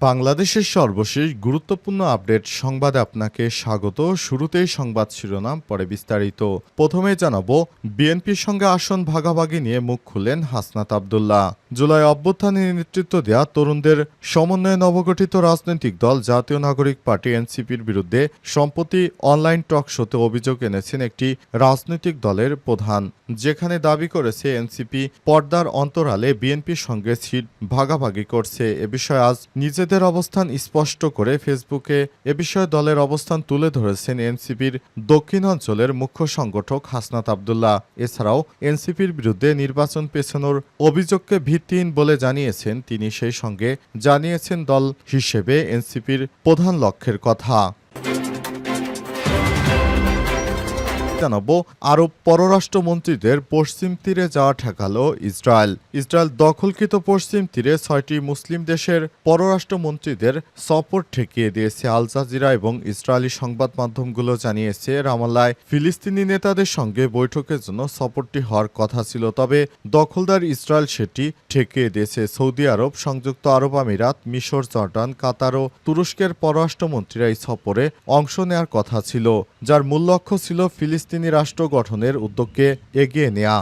বাংলাদেশের সর্বশেষ গুরুত্বপূর্ণ আপডেট সংবাদে আপনাকে স্বাগত। শুরুতেই সংবাদ শিরোনাম, পরে বিস্তারিত। প্রথমে জানাব, বিএনপির সঙ্গে আসন ভাগাভাগি নিয়ে মুখ খুললেন হাসনাত আবদুল্লাহ। জুলাই অভ্যুত্থানে নেতৃত্ব দেয়া তরুণদের সমন্বয়ে নবগঠিত রাজনৈতিক দল জাতীয় নাগরিক পার্টি এনসিপির বিরুদ্ধে সম্প্রতি অনলাইন টক শোতে অভিযোগ এনেছেন একটি রাজনৈতিক দলের প্রধান। যেখানে দাবি করেছে এনসিপি পর্দার অন্তরালে বিএনপির সঙ্গে সিট ভাগাভাগি করছে। এ বিষয়ে আজ নিজেদের অবস্থান স্পষ্ট করে ফেসবুকে এ বিষয়ে দলের অবস্থান তুলে ধরেছেন এনসিপির দক্ষিণ অঞ্চলের মুখ্য সংগঠক হাসনাত আবদুল্লাহ। এছাড়াও এনসিপির বিরুদ্ধে নির্বাচন পেছানোর অভিযোগকে ভিত্তিহীন বলে জানিয়েছেন তিনি। সেই সঙ্গে জানিয়েছেন দল হিসেবে এনসিপির প্রধান লক্ষ্যের কথা। জানাব আরব পররাষ্ট্রমন্ত্রীদের পশ্চিম তীরে যাওয়া ঠেকালো ইসরায়েল। ইসরায়েল দখলকৃত পশ্চিম তীরে ছয়টি মুসলিম দেশের পররাষ্ট্রমন্ত্রীদের সফর ঠেকিয়ে দিয়েছে আল জাজিরা এবং ইসরায়েলি সংবাদ মাধ্যমগুলো জানিয়েছে রামাল্লায় ফিলিস্তিনি নেতাদের সঙ্গে বৈঠকের জন্য সফরটি হওয়ার কথা ছিল, তবে দখলদার ইসরায়েল সেটি ঠেকিয়ে দিয়েছে। সৌদি আরব, সংযুক্ত আরব আমিরাত, মিশর, জর্ডান, কাতার ও তুরস্কের পররাষ্ট্রমন্ত্রীরা এই সফরে অংশ নেওয়ার কথা ছিল, যার মূল লক্ষ্য ছিল ফিলিস্তিনি রাষ্ট্র গঠনের উদ্যোগকে এগিয়ে নেয়া।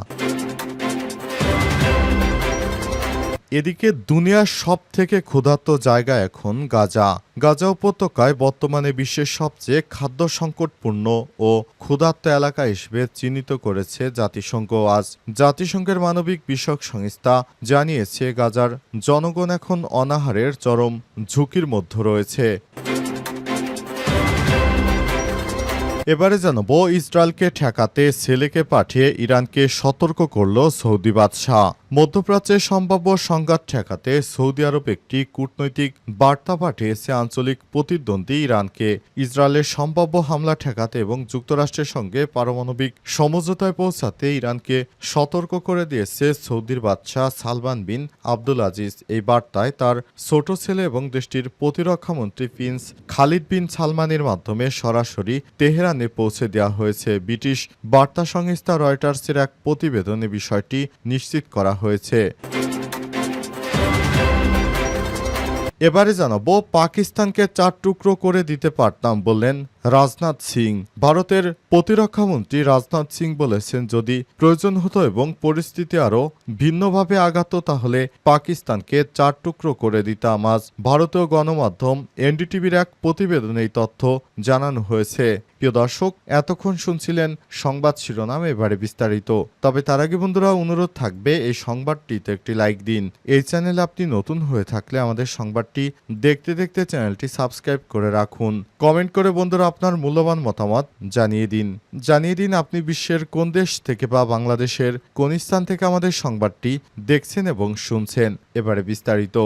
এদিকে দুনিয়ার সব থেকে ক্ষুধার্ত জায়গা এখন গাজা। গাজা উপত্যকায় বর্তমানে বিশ্বের সবচেয়ে খাদ্য সংকটপূর্ণ ও ক্ষুধার্ত এলাকা হিসেবে চিহ্নিত করেছে জাতিসংঘ। আজ জাতিসংঘের মানবিক বিষয়ক সংস্থা জানিয়েছে, গাজার জনগণ এখন অনাহারের চরম ঝুঁকির মধ্যে রয়েছে। এবারে যেন ইসরায়েলকে ঠেকাতে ছেলেকে পাঠিয়ে ইরানকে সতর্ক করল সৌদি বাদশাহ। মধ্যপ্রাচ্যের সম্ভাব্য সংঘাত ঠেকাতে সৌদি আরব একটি কূটনৈতিক বার্তা পাঠিয়েছে আঞ্চলিক প্রতিদ্বন্দ্বী ইরানকে। ইসরায়েলের সম্ভাব্য হামলা ঠেকাতে এবং যুক্তরাষ্ট্রের সঙ্গে পারমাণবিক সমঝোতায় পৌঁছাতে ইরানকে সতর্ক করে দিয়েছে সৌদির বাদশাহ সালমান বিন আব্দুল আজিজ। এই বার্তায় তার ছোট ছেলে এবং দেশটির প্রতিরক্ষামন্ত্রী প্রিন্স খালিদ বিন সালমানের মাধ্যমে সরাসরি তেহরানে পৌঁছে দেওয়া হয়েছে। ব্রিটিশ বার্তা সংস্থা রয়টার্সের এক প্রতিবেদনে বিষয়টি নিশ্চিত করা হয়েছে। এবারে জানাব পাকিস্তানকে চার টুকরো করে দিতে পারতাম বললেন রাজনাথ সিং। ভারতের প্রতিরক্ষামন্ত্রী রাজনাথ সিং বলেছেন, যদি প্রয়োজন হতো এবং পরিস্থিতি আরও ভিন্নভাবে আগাত, তাহলে পাকিস্তানকে চার টুকরো করে দিতাম। আজ ভারতীয় গণমাধ্যম এনডিটিভির এক প্রতিবেদনে এই তথ্য জানানো হয়েছে। প্রিয় দর্শক, এতক্ষণ শুনছিলেন সংবাদ শিরোনাম, এবারে বিস্তারিত। তবে তার আগে বন্ধুরা, অনুরোধ থাকবে, এই সংবাদটিতে একটি লাইক দিন। এই চ্যানেলে আপনি নতুন হয়ে থাকলে আমাদের সংবাদটি দেখতে দেখতে চ্যানেলটি সাবস্ক্রাইব করে রাখুন। কমেন্ট করে বন্ধুরা আপনার মূল্যবান মতামত জানিয়ে দিন। জানিয়ে দিন আপনি বিশ্বের কোন দেশ থেকে বা বাংলাদেশের কোন স্থান থেকে আমাদের সংবাদটি দেখছেন এবং শুনছেন। এবারে বিস্তারিত।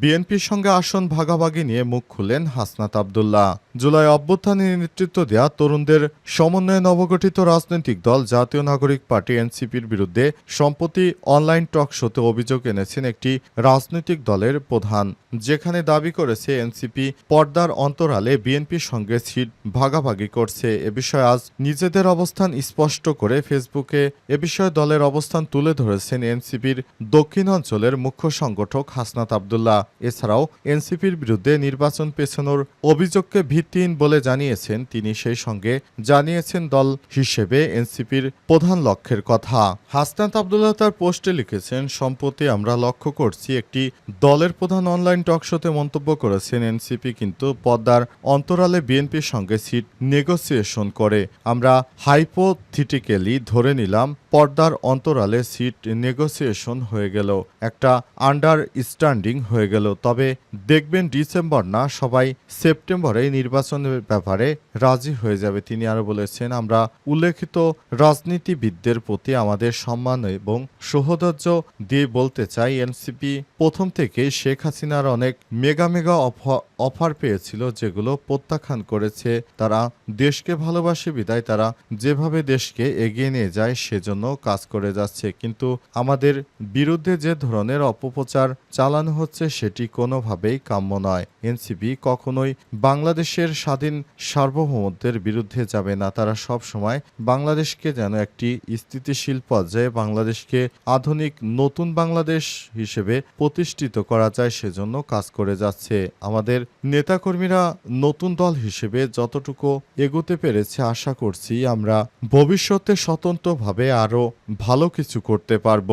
বিএনপির সঙ্গে আসন ভাগাভাগি নিয়ে মুখ খুললেন হাসনাত আবদুল্লাহ। জুলাই অভ্যুত্থানে নেতৃত্ব দেয়া তরুণদের সমন্বয়ে নবগঠিত রাজনৈতিক দল জাতীয় নাগরিক পার্টি এনসিপির বিরুদ্ধে সম্প্রতি অনলাইন টক শোতে অভিযোগ এনেছেন একটি রাজনৈতিক দলের প্রধান, যেখানে দাবি করেছে এনসিপি পর্দার অন্তরালে বিএনপির সঙ্গে সিট ভাগাভাগি করছে। এ বিষয়ে আজ নিজেদের অবস্থান স্পষ্ট করে ফেসবুকে এ বিষয়ে দলের অবস্থান তুলে ধরেছেন এনসিপির দক্ষিণ অঞ্চলের মুখ্য সংগঠক হাসনাত আবদুল্লাহ। এছাড়াও এনসিপির বিরুদ্ধে নির্বাচন পেছানোর অভিযোগকে ভিত্তিহীন বলে জানিয়েছেন তিনি সেই সঙ্গে জানিয়েছেন দল হিসেবে এনসিপির প্রধান লক্ষ্যের কথা। হাসনাত আবদুল্লাহ তার পোস্টে লিখেছেন, সম্প্রতি আমরা লক্ষ্য করছি একটি দলের প্রধান অনলাইন টকশোতে মন্তব্য করেছেন এনসিপি, কিন্তু পদ্মার অন্তরালে বিএনপির সঙ্গে সিট নেগোসিয়েশন করে। আমরা হাইপোথিটিক্যালি ধরে নিলাম, পর্দার অন্তরালে সিট নেগোসিয়েশন হয়ে গেল, একটা আন্ডার স্ট্যান্ডিং হয়ে গেল। তবে দেখবেন ডিসেম্বর না, সবাই সেপ্টেম্বরে নির্বাচন নির্বাচনের ব্যাপারে রাজি হয়ে যাবে। তিনি আরও বলেছেন, আমরা উল্লেখিত রাজনীতিবিদদের প্রতি আমাদের সম্মান এবং সহোদর্য দিয়ে বলতে চাই। এনসিপি প্রথম থেকে শেখ হাসিনার অনেক মেগা মেগা অফ- অফার পেয়েছিল, যেগুলো প্রত্যাখ্যান করেছে। তারা দেশকে ভালোবাসে, বিদায় তারা যেভাবে দেশকে এগিয়ে নিয়ে যায় সেজন্য কাজ করে যাচ্ছে। কিন্তু আমাদের বিরুদ্ধে যে ধরনের অপপ্রচার চালানো হচ্ছে, সেটি কোনোভাবেই কাম্য নয়। এনসিপি কখনোই বাংলাদেশের স্বাধীন সার্বভৌমত্বের বিরুদ্ধে যাবে না, তারা সব সময় বাংলাদেশকে যেন একটি স্থিতিশীল পর্যায়ে বাংলাদেশকে আধুনিক নতুন বাংলাদেশ হিসেবে প্রতিষ্ঠিত করা যায় সেজন্য কাজ করে যাচ্ছে। আমাদের নেতাকর্মীরা নতুন দল হিসেবে যতটুকু এগোতে পেরেছে আশা করছি আমরা ভবিষ্যতে স্বতন্ত্রভাবে আরও ভালো কিছু করতে পারব।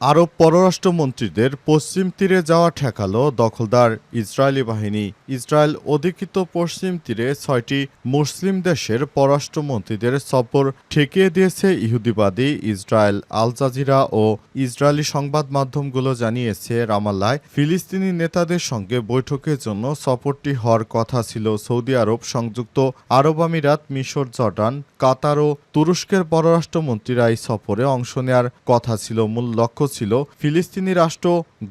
আরব পররাষ্ট্রমন্ত্রীদের পশ্চিম তীরে যাওয়া ঠেকালো দখলদার ইসরায়েলি বাহিনী। ইসরায়েল অধিকৃত পশ্চিম তীরে ছয়টি মুসলিম দেশের পররাষ্ট্রমন্ত্রীদের সফর ঠেকিয়ে দিয়েছে ইহুদিবাদী ইসরায়েল। আল জাজিরা ও ইসরায়েলি সংবাদ মাধ্যমগুলো জানিয়েছে রামাল্লায় ফিলিস্তিনি নেতাদের সঙ্গে বৈঠকের জন্য সফরটি হওয়ার কথা ছিল। সৌদি আরব সংযুক্ত আরব আমিরাত, মিশর, জর্ডান, কাতার ও তুরস্কের পররাষ্ট্রমন্ত্রীরা এই সফরে অংশ নেওয়ার কথা ছিল। মূল লক্ষ্য ছিল ফিলিস্তিনি রাষ্ট্র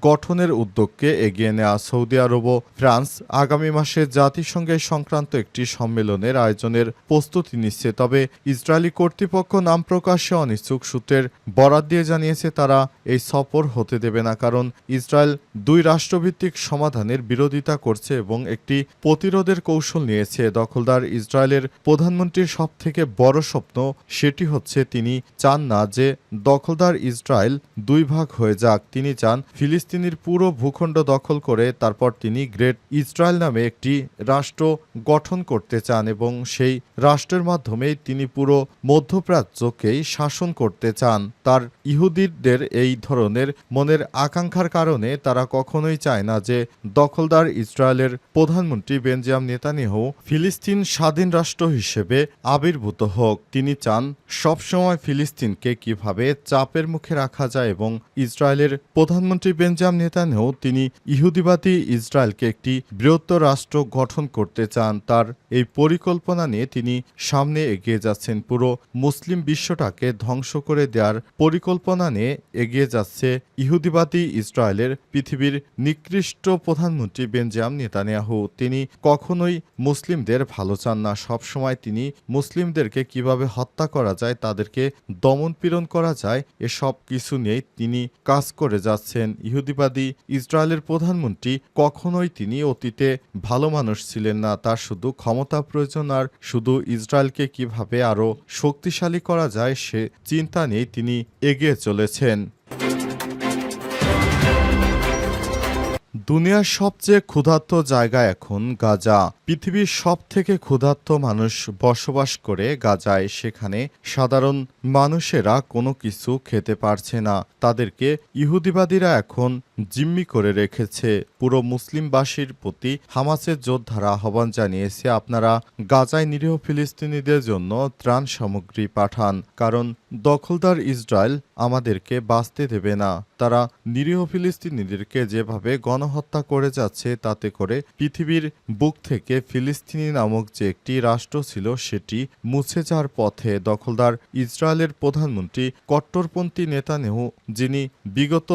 গঠনের উদ্যোগকে এগিয়ে নেওয়া সৌদি আরব ও ফ্রান্স আগামী মাসে জাতিসংঘের সংক্রান্ত একটি সম্মেলনের আয়োজনের প্রস্তুতি নিচ্ছে। তবে ইসরায়েলি কর্তৃপক্ষ নাম প্রকাশে অনিচ্ছুক। সূত্রের বরাত দিয়ে জানিয়েছে, তারা এই সফর হতে দেবে না, কারণ ইসরায়েল দুই রাষ্ট্রভিত্তিক সমাধানের বিরোধিতা করছে এবং একটি প্রতিরোধের কৌশল নিয়েছে। দখলদার ইসরায়েলের প্রধানমন্ত্রীর সব থেকে বড় স্বপ্ন সেটি হচ্ছে, তিনি চান না যে দখলদার ইসরায়েল দুই ভাগ হয়ে যাক, তিনি চান ফিলিস্তিনির পুরো ভূখণ্ড দখল করে তারপর তিনি গ্রেট ইসরায়েল নামে একটি রাষ্ট্র গঠন করতে চান এবং সেই রাষ্ট্রের মাধ্যমেই তিনি পুরো মধ্যপ্রাচ্যকেই শাসন করতে চান। তার ইহুদিদের এই ধরনের মনের আকাঙ্ক্ষার কারণে তারা কখনোই চায় না যে দখলদার ইসরায়েলের প্রধানমন্ত্রী বেঞ্জাম নেতানিয়াহু ফিলিস্তিন স্বাধীন রাষ্ট্র হিসেবে আবির্ভূত হোক। তিনি চান সবসময় ফিলিস্তিনকে কীভাবে চাপের মুখে রাখা যায় এবং ইসরায়েলের প্রধানমন্ত্রী বেঞ্জাম নেতানিয়াহু তিনি ইহুদিবাদী ইসরায়েলকে একটি বৃহত্তর রাষ্ট্র গঠন করতে চান। তার এই পরিকল্পনা নিয়ে তিনি সামনে এগিয়ে যাচ্ছেন। পুরো মুসলিম বিশ্বটাকে ধ্বংস করে দেওয়ার পরিকল্পনা নিয়ে এগিয়ে যাচ্ছে ইহুদিবাদী ইসরায়েলের পৃথিবীর নিকৃষ্ট প্রধানমন্ত্রী বেঞ্জাম নেতানিয়াহু। তিনি কখনোই মুসলিমদের ভালো চান না। সবসময় তিনি মুসলিমদেরকে কীভাবে হত্যা করা যায়, তাদেরকে দমন পীড়ন করা যায়, এসব কিছু নিয়েই তিনি কাজ করে যাচ্ছেন। ইহুদিবাদী ইসরায়েলের প্রধানমন্ত্রী কখনোই তিনি অতীতে ভালো মানুষ ছিলেন না। তার শুধু ক্ষমতা প্রয়োজন আর শুধু ইসরায়েলকে কীভাবে আরও শক্তিশালী করা যায় সে চিন্তা নিয়ে তিনি এগিয়ে চলেছেন। দুনিয়ার সবচেয়ে ক্ষুধার্ত জায়গা এখন গাজা। পৃথিবীর সব থেকে ক্ষুধার্ত মানুষ বসবাস করে গাজায়। সেখানে সাধারণ মানুষেরা কোনো কিছু খেতে পারছে না। তাদেরকে ইহুদিবাদীরা এখন জিম্মি করে রেখেছে। পুরো মুসলিমবাসীর প্রতি হামাসের যোদ্ধারা আহ্বান জানিয়েছে আপনারা গাজায় নিরীহ ফিলিস্তিনিদের জন্য ত্রাণ সামগ্রী পাঠান, কারণ দখলদার ইসরায়েল আমাদেরকে বাঁচতে দেবে না। তারা নিরীহ ফিলিস্তিনিদেরকে যেভাবে গণহত্যা করে যাচ্ছে, তাতে করে পৃথিবীর বুক থেকে ফিলিস্তিনি নামক যে একটি রাষ্ট্র ছিল, সেটি মুছে যাওয়ার পথে দখলদার ইসরায়েলের প্রধানমন্ত্রী কট্টরপন্থী নেতানেহু, যিনি বিগত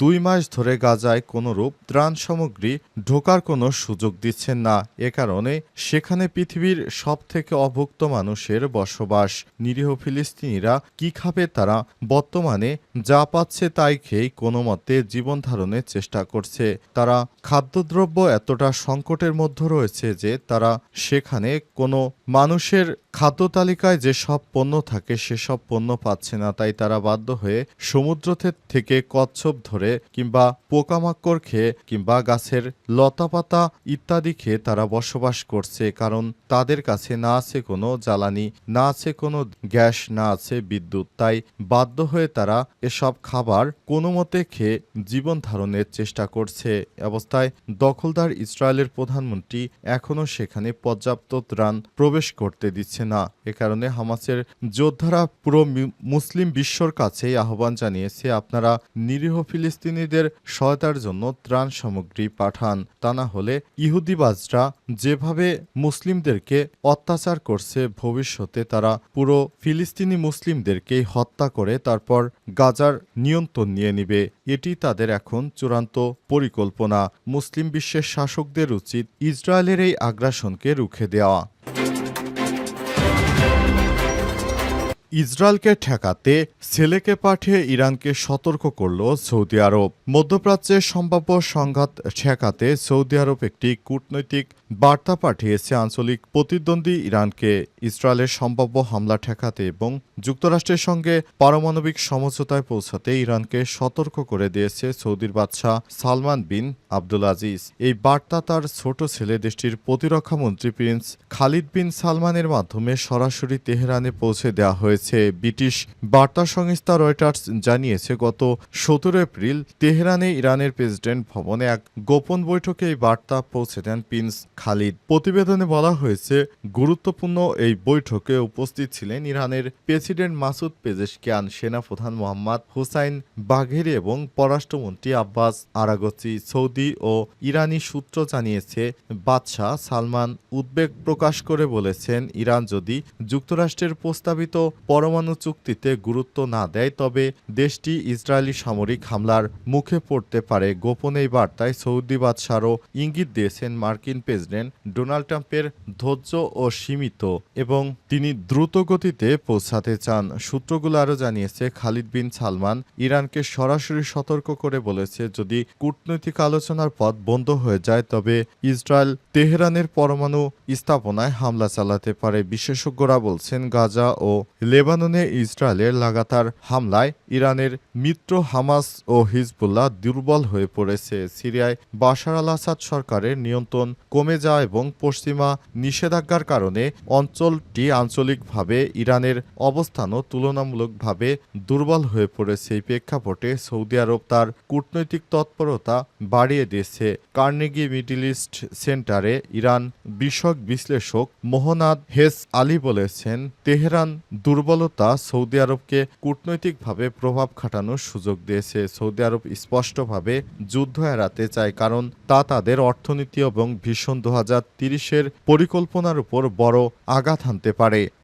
দুই মাস ধরে গাজায় কোনোরূপ ত্রাণ সামগ্রী ঢোকার কোনো সুযোগ দিচ্ছেন না। এ কারণে সেখানে পৃথিবীর সব থেকে অভুক্ত মানুষের বসবাস। নিরীহ ফিলিস্তিনিরা কি খাবে তারা বর্তমানে যা পাচ্ছে তাই খেয়েই কোনো মতে জীবন ধারণের চেষ্টা করছে। তারা খাদ্যদ্রব্য এতটা সংকটের মধ্যে রয়েছে যে তারা সেখানে কোনো মানুষের খাদ্য তালিকায় যেসব পণ্য থাকে, সেসব পণ্য পাচ্ছে না, তাই তারা বাধ্য হয়ে সমুদ্র থেকে কচ্ছপ ধরে কিংবা পোকামাকড় খেয়ে কিংবা গাছের লতাপাতা ইত্যাদি খেয়ে তারা বসবাস করছে, কারণ তাদের কাছে না আছে কোনো জ্বালানি, না আছে কোনো গ্যাস, না আছে বিদ্যুৎ। তাই বাধ্য হয়ে তারা এসব খাবার কোনো মতে খেয়ে জীবন ধারণের চেষ্টা করছে। অবস্থায় দখলদার ইসরায়েলের প্রধানমন্ত্রী এখনও সেখানে পর্যাপ্ত ত্রাণ প্রবেশ প্রবেশ করতে দিচ্ছে না। এ কারণে হামাসের যোদ্ধারা পুরো মুসলিম বিশ্বর কাছেই আহ্বান জানিয়েছে, আপনারা নিরীহ ফিলিস্তিনিদের সহায়তার জন্য ত্রাণ সামগ্রী পাঠান। তা না হলে ইহুদিবাজরা যেভাবে মুসলিমদেরকে অত্যাচার করছে, ভবিষ্যতে তারা পুরো ফিলিস্তিনি মুসলিমদেরকেই হত্যা করে তারপর গাজার নিয়ন্ত্রণ নিয়ে নিবে। এটি তাদের এখন চূড়ান্ত পরিকল্পনা। মুসলিম বিশ্বের শাসকদের উচিত ইসরায়েলের এই আগ্রাসনকে রুখে দেওয়া। ইসরায়েলকে ঠেকাতে ছেলেকে পাঠিয়ে ইরানকে সতর্ক করল সৌদি আরব। মধ্যপ্রাচ্যের সম্ভাব্য সংঘাত ঠেকাতে সৌদি আরব একটি কূটনৈতিক বার্তা পাঠিয়েছে আঞ্চলিক প্রতিদ্বন্দ্বী ইরানকে। ইসরায়েলের সম্ভাব্য হামলা ঠেকাতে এবং যুক্তরাষ্ট্রের সঙ্গে পারমাণবিক সমঝোতায় পৌঁছাতে ইরানকে সতর্ক করে দিয়েছে সৌদির বাদশাহ সালমান বিন আব্দুল আজিজ। এই বার্তা তার ছোট ছেলে দেশটির প্রতিরক্ষা মন্ত্রী প্রিন্স খালিদ বিন সালমানের মাধ্যমে সরাসরি তেহরানে পৌঁছে দেওয়া হয়েছে। ব্রিটিশ বার্তা সংস্থা রয়টার্স জানিয়েছে, গত সতেরো এপ্রিল তেহরানে ইরানের প্রেসিডেন্ট ভবনে এক গোপন বৈঠকে এই বার্তা পৌঁছে দেন প্রিন্স খালিদ। প্রতিবেদনে বলা হয়েছে, গুরুত্বপূর্ণ এই বৈঠকে উপস্থিত ছিলেন ইরানের প্রেসিডেন্ট মাসুদ পেজেশকিয়ান, সেনাপ্রধান মোহাম্মদ হুসাইন বাঘেরি এবং পররাষ্ট্রমন্ত্রী আব্বাস আরাগচি। সৌদি ও ইরানি সূত্র জানিয়েছে, বাদশাহ সালমান উদ্বেগ প্রকাশ করে বলেছেন, ইরান যদি যুক্তরাষ্ট্রের প্রস্তাবিত পরমাণু চুক্তিতে গুরুত্ব না দেয়, তবে দেশটি ইসরায়েলি সামরিক হামলার মুখে পড়তে পারে। গোপন এই বার্তায় সৌদি বাদশাহও ইঙ্গিত দিয়েছেন মার্কিন প্রেসিডেন্ট ডোনাল্ড ট্রাম্পের ধৈর্য ও সীমিত, এবং তিনি দ্রুত গতিতে পৌঁছাতে চান। সূত্রগুলো আরও জানিয়েছে, খালিদ বিন সালমান ইরানকে সরাসরি সতর্ক করে বলেছে, যদি কূটনৈতিক আলোচনার পথ বন্ধ হয়ে যায়, তবে ইসরায়েল তেহরানের পরমাণু স্থাপনায় হামলা চালাতে পারে। বিশেষজ্ঞরা বলছেন, গাজা ও লেবাননে ইসরায়েলের লাগাতার হামলায় ইরানের মিত্র হামাস ও হিজবুল্লাহ দুর্বল হয়ে পড়েছে। সিরিয়ায় বাশার আল আসাদ সরকারের নিয়ন্ত্রণ কমে যাওয়া এবং পশ্চিমা নিষেধাজ্ঞার কারণে অঞ্চলটি আঞ্চলিকভাবে ইরানের অবস্থানও তুলনামূলকভাবে দুর্বল হয়ে পড়েছে। এই প্রেক্ষাপটে সৌদি আরব তার কূটনৈতিক তৎপরতা বাড়িয়ে দিয়েছে। কার্নেগি মিডিল ইস্ট সেন্টারে ইরান বিষয়ক বিশ্লেষক মোহনাদ হেস আলী বলেছেন, তেহরান দুর্বলতা সৌদি আরবকে কূটনৈতিকভাবে প্রভাব খাটানোর সুযোগ দিয়েছে। সৌদি আরব স্পষ্টভাবে যুদ্ধ এড়াতে চায়, কারণ তা তাদের অর্থনীতি এবং ভীষণ দু হাজার তিরিশের পরিকল্পনার উপর বড় আঘাত হানতে পারে।